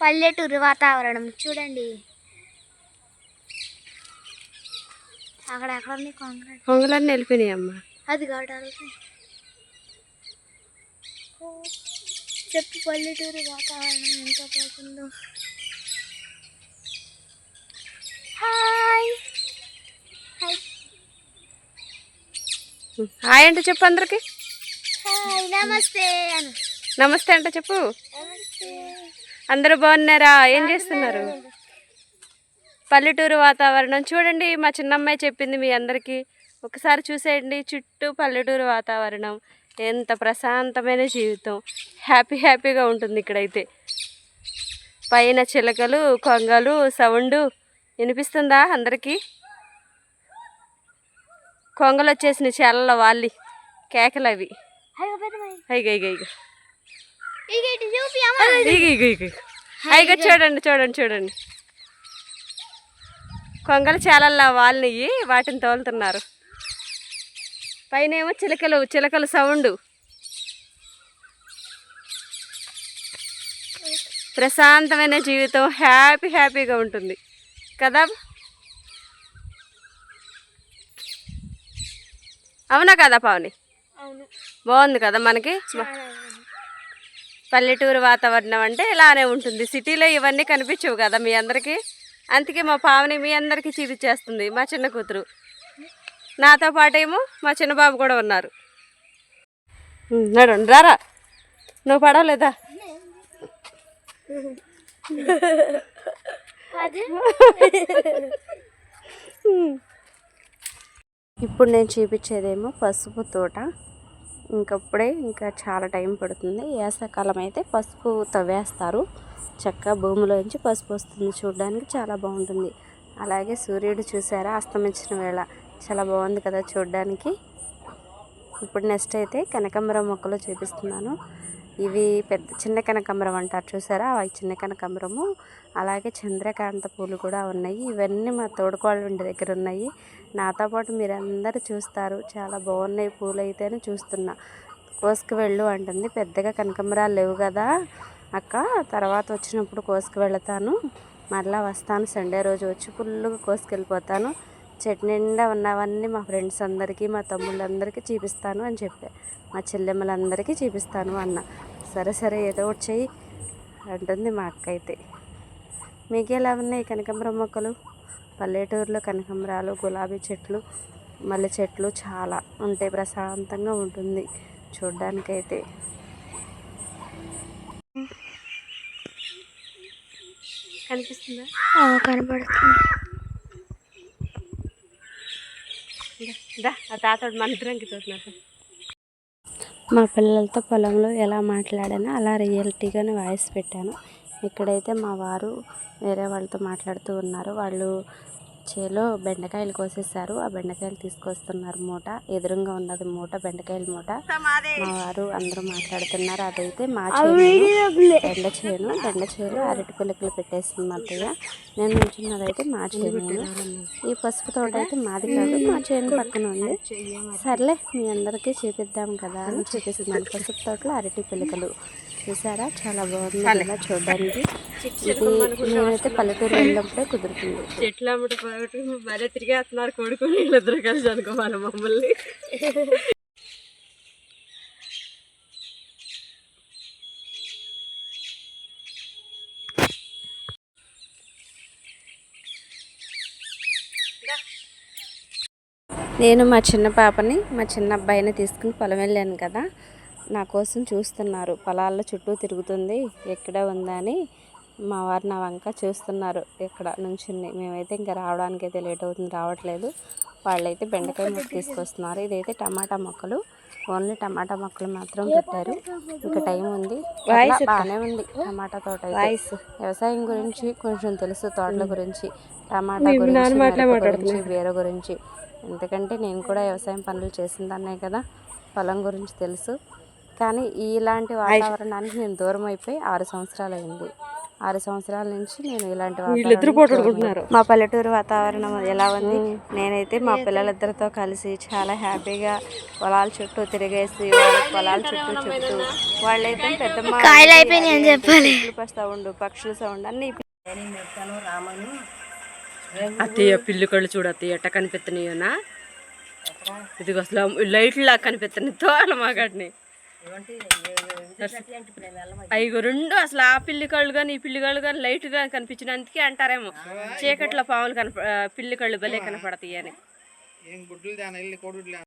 పల్లెటూరు వాతావరణం. చూడండి. అక్కడ అక్కడ ఉంది కాంక్రీట్? కొంగలన్నీ వెళ్ళిపోయినాయి అమ్మ. అది కాదు చెప్పు పల్లెటూరు వాతావరణం ఎంత బాగుందో. హాయ్. హాయ్. హాయ్ అంటే చెప్పు అందరికి. హాయ్ నమస్తే నమస్తే అంటే చెప్పు. నమస్తే. అందరూ బాగున్నారా? ఏం చేస్తున్నారు? పల్లెటూరు వాతావరణం. చూడండి మా చిన్నమ్మాయి చెప్పింది మీ అందరికీ. ఒకసారి చూసేయండి చుట్టూ పల్లెటూరు వాతావరణం. ఎంత ప్రశాంతమైన జీవితం. హ్యాపీ హ్యాపీగా ఉంటుంది ఇక్కడైతే. పైన చిలకలు కొంగలు సౌండ్. వినిపిస్తుందా అందరికీ? కొంగలు వచ్చేసిన చెల్ల వాళ్ళి. కేకలు అవి. ఇగ ఇగ ఇక అయిగ చూడండి చూడండి చూడండి. కొంగలు చాలా వాళ్ళని వాటిని తోలుతున్నారు. పైన ఏమో చిలకలు చిలకలు సౌండ్. ప్రశాంతమైన జీవితం హ్యాపీ హ్యాపీగా ఉంటుంది. కదా? అవునా కదా పావని? బాగుంది కదా మనకి. పల్లెటూరు వాతావరణం అంటే ఇలానే ఉంటుంది. సిటీలో ఇవన్నీ కనిపించవు కదా మీ అందరికీ? అందుకే మా పావని మీ అందరికీ చూపించేస్తుంది మా చిన్న కూతురు. నాతో పాటేమో మా చిన్న బాబు కూడా ఉన్నారు. నడండి రారా. నువ్వు పడవలేదా? ఇప్పుడు నేను చూపించేదేమో పసుపు తోట. ఇంకప్పుడే ఇంకా చాలా టైం పడుతుంది. వేసవకాలం అయితే పసుపు తవ్వేస్తారు. చక్కగా భూమిలోంచి పసుపు వస్తుంది చూడడానికి చాలా బాగుంటుంది. అలాగే సూర్యుడు చూసారా? అస్తమించిన వేళ. చాలా బాగుంది కదా చూడడానికి. ఇప్పుడు నెక్స్ట్ అయితే కనకాంబరం మొక్కలు చూపిస్తున్నాను. ఇవి పెద్ద చిన్న కనకాంబరం అంటారు చూసారా? అవి చిన్న కనకాంబరము అలాగే చంద్రకాంత పూలు కూడా ఉన్నాయి. ఇవన్నీ మా తోడుకోళ్ళ ఇంటి దగ్గర ఉన్నాయి. నాతో పాటు మీరందరూ చూస్తారు. చాలా బాగున్నాయి పూలు అయితేనే చూస్తున్నా. కోసుకు వెళ్ళు అంటుంది. పెద్దగా కనకాంబరాలు లేవు కదా అక్క. తర్వాత వచ్చినప్పుడు కోసుకు వెళతాను మళ్ళీ వస్తాను. సండే రోజు వచ్చి ఫుల్గా కోసుకెళ్ళిపోతాను. చెట్టు నిండా ఉన్నవన్నీ మా ఫ్రెండ్స్ అందరికీ మా తమ్ముళ్ళందరికీ చూపిస్తాను అని చెప్పా. మా చెల్లెమ్మలందరికీ చూపిస్తాను అన్న. సరే సరే ఏదో ఒకటి చెయ్యి అంటుంది మా అక్క అయితే. మీకు ఎలా ఉన్నాయి కనకాంబరం మొక్కలు? పల్లెటూరులో కనకాంబరాలు గులాబీ చెట్లు మల్లె చెట్లు చాలా ఉంటాయి ప్రశాంతంగా ఉంటుంది చూడ్డానికైతే. కనిపిస్తుందా? కనబడుతుంది. దా ఆ తాతడు చూస్తున్నారు మా పిల్లలతో పొలంలో ఎలా మాట్లాడానో అలా రియాలిటీగానే వాయిస్ పెట్టాను. ఇక్కడైతే మా వారు వేరే వాళ్ళతో మాట్లాడుతూ ఉన్నారు. వాళ్ళు చేలో బెండకాయలు కోసేసారు ఆ బెండకాయలు తీసుకొస్తున్నారు మూట. ఎదురుగా ఉన్నది మూట బెండకాయల మూట. మా వారు అందరూ మాట్లాడుతున్నారు. అదైతే మా చేను బెండ చేను బెండ చేను అరటి పిల్లకలు పెట్టేసింది మా అత్తయ్య. నేను నిల్చున్నదైతే మా చేను. ఈ పసుపు తోట అయితే మాది కాదు మా చేను పక్కన ఉంది. సర్లే మీ అందరికీ చూపిద్దాం కదా అని చూపిస్తున్నాను. పసుపు తోటలో అరటి పిల్లకలు చూసారా? చాలా బాగుంది కదా చూడడానికి. ఇది నేనైతే పల్లెటూరు వెళ్ళినప్పుడే కుదురుతుంది. చెట్లు అమ్మటి భలే తిరిగేస్తున్నారు కొడుకుని వీళ్ళిద్దరు కలిసి అనుకోవాలి మమ్మల్ని. నేను మా చిన్న పాపని మా చిన్న అబ్బాయిని తీసుకుని పొలం వెళ్ళాను కదా. నా కోసం చూస్తున్నారు. పొలాల్లో చుట్టూ తిరుగుతుంది. ఎక్కడ ఉందా అని మా వారు నా వంక చూస్తున్నారు ఇక్కడ నుంచుని. మేమైతే ఇంకా రావడానికి అయితే లేట్ అవుతుంది రావట్లేదు. వాళ్ళైతే బెండకాయ మొక్క తీసుకొస్తున్నారు. ఇదైతే టమాటా మొక్కలు. ఓన్లీ టమాటా మొక్కలు మాత్రం పెట్టారు. ఇంకా టైం ఉంది. బాగానే ఉంది టమాటా తోట అయితే. వ్యవసాయం గురించి కొంచెం తెలుసు తోటల గురించి టమాటా గురించి బీర గురించి. ఎందుకంటే నేను కూడా వ్యవసాయం పనులు చేసిందన్నే కదా. పొలం గురించి తెలుసు. కానీ ఇలాంటి వాతావరణానికి నేను దూరం అయిపోయి ఆరు సంవత్సరాలు అయింది ఆరు సంవత్సరాల నుంచి నేను ఇలాంటి వీళ్ళిద్దరు వాతావరణం పోటాడుకుంటున్నారు మా పల్లెటూరు వాతావరణం ఎలా ఉంది? నేనైతే మా పిల్లలిద్దరితో కలిసి చాలా హ్యాపీగా పొలాల చుట్టూ తిరిగేసి పొలాల చుట్టూ చెప్తూ వాళ్ళైతే చెప్పాలి. సౌండ్ పక్షుల సౌండ్ అన్ని అత్తయ్య పిల్లి కళ్ళు చూడు అత్తయ్య ఎట్ట కనిపిస్తున్నాయోనా ఇదిగో అసలు లైట్లా కనిపిస్తున్నాయి తోల మాగడిని అయ్యో రెండు అసలు ఆ పిల్లి కళ్ళు కానీ ఈ పిల్లి కళ్ళు కానీ లైట్గా కనిపించినందుకే అంటారేమో. చీకట్లో పాములు కనప పిల్లి కళ్ళు భలే కనపడతాయి అని.